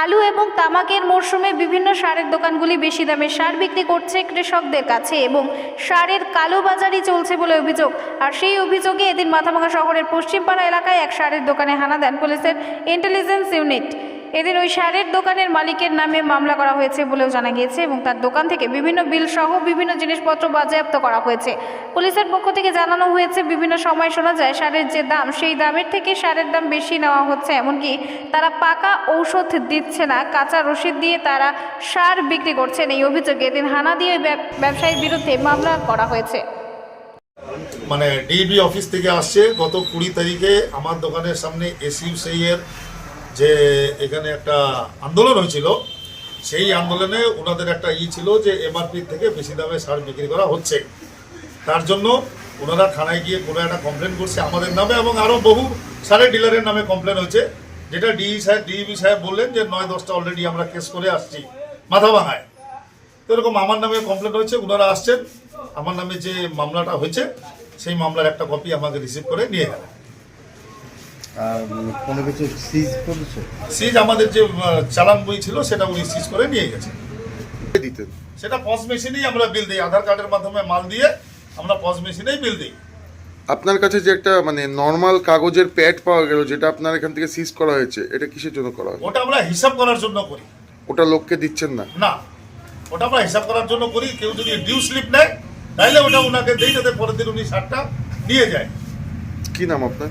আলু এবং তামাকের মরশুমে বিভিন্ন সারের দোকানগুলি বেশি দামে সার বিক্রি করছে কৃষকদের কাছে এবং সারের কালোবাজারি চলছে বলে অভিযোগ। আর সেই অভিযোগে এদিন মাথামাখা শহরের পশ্চিমপাড়া এলাকায় এক সারের দোকানে হানা দেন পুলিশের ইন্টেলিজেন্স ইউনিট এদিন ওই সারের দোকানের মালিকের নামে মামলা করা হয়েছে বলেও জানা গিয়েছে এবং তার দোকান থেকে বিভিন্ন বিল সহ বিভিন্ন জিনিসপত্র বাজেয়াপ্ত করা হয়েছে। পুলিশের পক্ষ থেকে জানানো হয়েছে, বিভিন্ন সময় শোনা যায়, সারের যে দাম, সেই দামের থেকে সারের দাম বেশি নেওয়া হচ্ছে। এমনকি তারা পাকা ঔষধ দিচ্ছে না, কাঁচা রসিদ দিয়ে তারা সার বিক্রি করছেন। এই অভিযোগে এদিন হানা দিয়ে ব্যবসায়ীর বিরুদ্ধে মামলা করা হয়েছে। মানে ডিবি অফিস থেকে আসছে, গত কুড়ি তারিখে আমার দোকানের সামনে এসইউসি এর যে এখানে একটা আন্দোলন হয়েছিল, সেই আন্দোলনে ওনাদের একটা ই ছিল যে এমআরপি থেকে বেশি দামে সার বিক্রি করা হচ্ছে। তার জন্য ওনারা থানায় গিয়ে কোনো একটা কমপ্লেন করছে আমাদের নামে এবং আরও বহু সারের ডিলারের নামে কমপ্লেন হয়েছে, যেটা ডিই সাহেব ডিইবি সাহেব বললেন যে নয়, দশটা অলরেডি আমরা কেস করে আসছি, মাথা ভাঙায়। তো এরকম আমার নামে কমপ্লেন হয়েছে, ওনারা আসছেন, আমার নামে যে মামলাটা হয়েছে, সেই মামলার একটা কপি আমাকে রিসিভ করে নিয়ে গেল আর উম কোনো কিছু সিজ করেছে? সিজ আমাদের যে চালান বই ছিল সেটা উনি সিজ করে নিয়ে গেছে। দিতেন সেটা পজ মেশিনেই আমরা বিল দিই। আধার কার্ডের মাধ্যমে মাল দিয়ে আমরা পজ মেশিনেই বিল দিই। আপনার কাছে যে একটা মানে নর্মাল কাগজের প্যাড পাওয়া গেল যেটা আপনার এখান থেকে সিজ করা হয়েছে এটা কিসের জন্য করা হয়? ওটা আমরা হিসাব করার জন্য করি। ওটা লোককে দিচ্ছেন না? না। ওটা আমরা হিসাব করার জন্য করি। কেউ যদি ডিউ স্লিপ নেয় তাহলে ওটা ওনাকে দেই যাতে পরের দিন উনি সারটা নিয়ে যায়। কি নাম আপনার?